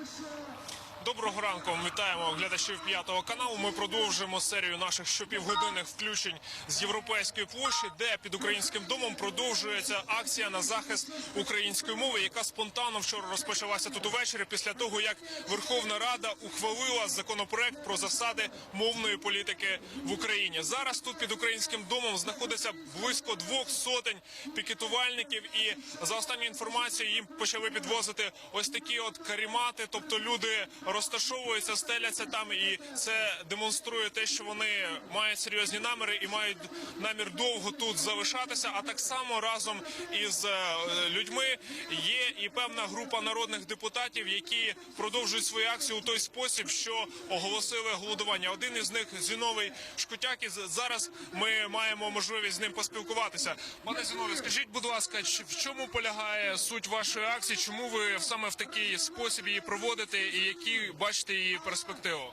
finisher. Доброго ранку, вітаємо глядачів п'ятого каналу. Ми продовжуємо серію наших щопівгодинних включень з європейської площі, де під українським домом продовжується акція на захист української мови, яка спонтанно вчора розпочалася тут увечері, після того як Верховна Рада ухвалила законопроект про засади мовної політики в Україні. Зараз тут під українським домом знаходиться близько двох сотень пікетувальників, і за останньою інформацією їм почали підвозити ось такі от карімати, тобто люди розташовуються, стеляться там, і це демонструє те, що вони мають серйозні наміри і мають намір довго тут залишатися. А так само разом із е, людьми є і певна група народних депутатів, які продовжують свої акції у той спосіб, що оголосили голодування. Один із них Зіновий Шкутяк. І зараз ми маємо можливість з ним поспілкуватися. Пане Зіновий, скажіть, будь ласка, в чому полягає суть вашої акції? Чому ви саме в такий спосіб її проводите, і які бачите її перспективу?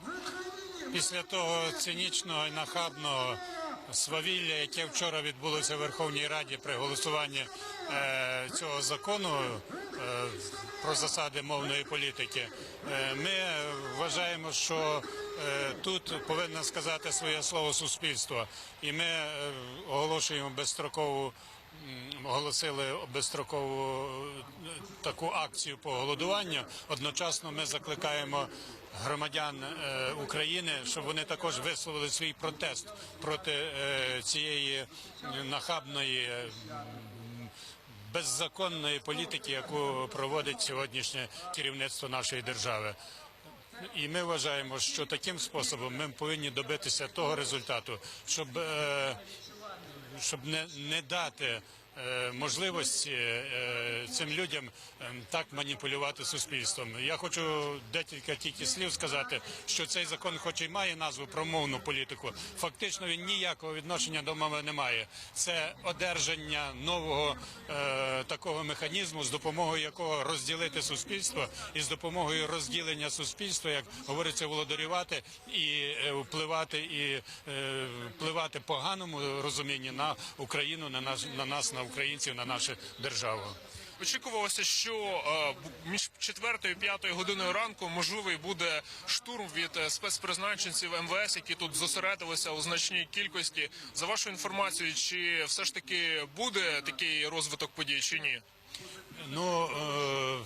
Після того цинічного і нахабного свавілля, яке вчора відбулося в Верховній Раді при голосуванні е, цього закону е, про засади мовної політики, е, ми вважаємо, що е, тут повинно сказати своє слово суспільство, і ми е, оголошуємо безстрокову. Оголосили безстрокову е, таку акцію по голодуванню. Одночасно ми закликаємо громадян е, України, щоб вони також висловили свій протест проти е, цієї нахабної. Беззаконної політики, яку проводить сьогоднішнє керівництво нашої держави, і ми вважаємо, що таким способом ми повинні добитися того результату, щоб, щоб не, не дати можливості е, цим людям е, так маніпулювати суспільством. Я хочу декілька тільки слів сказати, що цей закон, хоч і має назву про мовну політику, фактично він ніякого відношення до мови не має. Це одержання нового е, такого механізму, з допомогою якого розділити суспільство, і з допомогою розділення суспільства, як говориться, володарювати і е, впливати і е, впливати поганому розумінні на Україну, на наш на нас, на українців, на нашу державу. Очікувалося, що е, між четвертою і п'ятою годиною ранку можливий буде штурм від е, спецпризначенців МВС, які тут зосередилися у значній кількості. За вашою інформацією, чи все ж таки буде такий розвиток подій, чи ні? Ну е,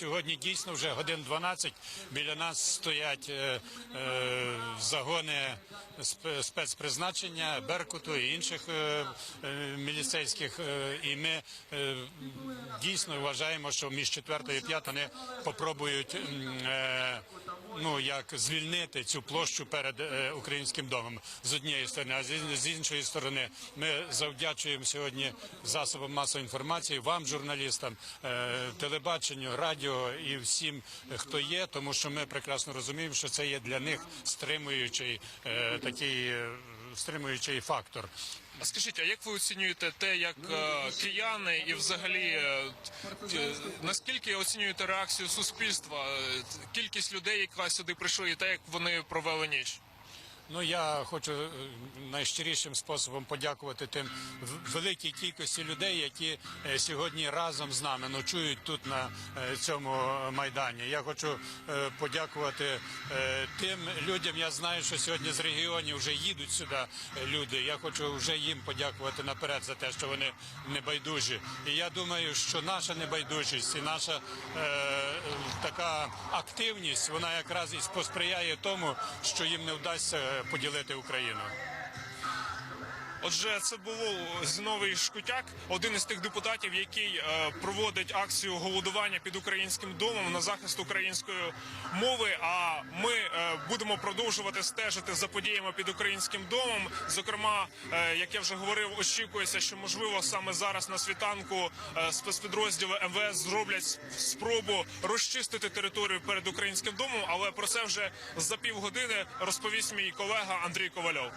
сьогодні дійсно вже годин 12 біля нас стоять е, е, загони спецпризначення Беркуту і інших е, е, міліцейських. е, і ми е, дійсно вважаємо, що між четвертою і п'ятою вони попробують е, ну як звільнити цю площу перед е, українським домом з однієї сторони, а з- іншої сторони ми завдячуємо сьогодні засобам масової інформації, вам, журналістам, е, телебаченню, радіо і всім, е, хто є, тому що ми прекрасно розуміємо, що це є для них стримуючий такий стримуючий фактор. А скажіть, а як ви оцінюєте те, як е, кияни і взагалі е, т- наскільки оцінюєте реакцію суспільства, е, кількість людей, яка сюди прийшла, і те, як вони провели ніч? Ну я хочу е, найщирішим способом подякувати тим великій кількості людей, які е, сьогодні разом з нами ночують тут на е, цьому майдані. Я хочу подякувати тим людям. Я знаю, що сьогодні з регіонів вже їдуть сюди люди. Я хочу вже їм подякувати наперед за те, що вони небайдужі. І я думаю, що наша небайдужість і наша така активність, вона якраз і посприяє тому, що їм не вдасться поділити Україну. Отже, це було Зіновий Шкутяк, один із тих депутатів, який е, проводить акцію голодування під українським домом на захист української мови. А ми е, будемо продовжувати стежити за подіями під українським домом. Зокрема, е, як я вже говорив, очікується, що можливо саме зараз на світанку е, спецпідрозділи МВС зроблять спробу розчистити територію перед українським домом. Але про це вже за півгодини розповість мій колега Андрій Ковальов.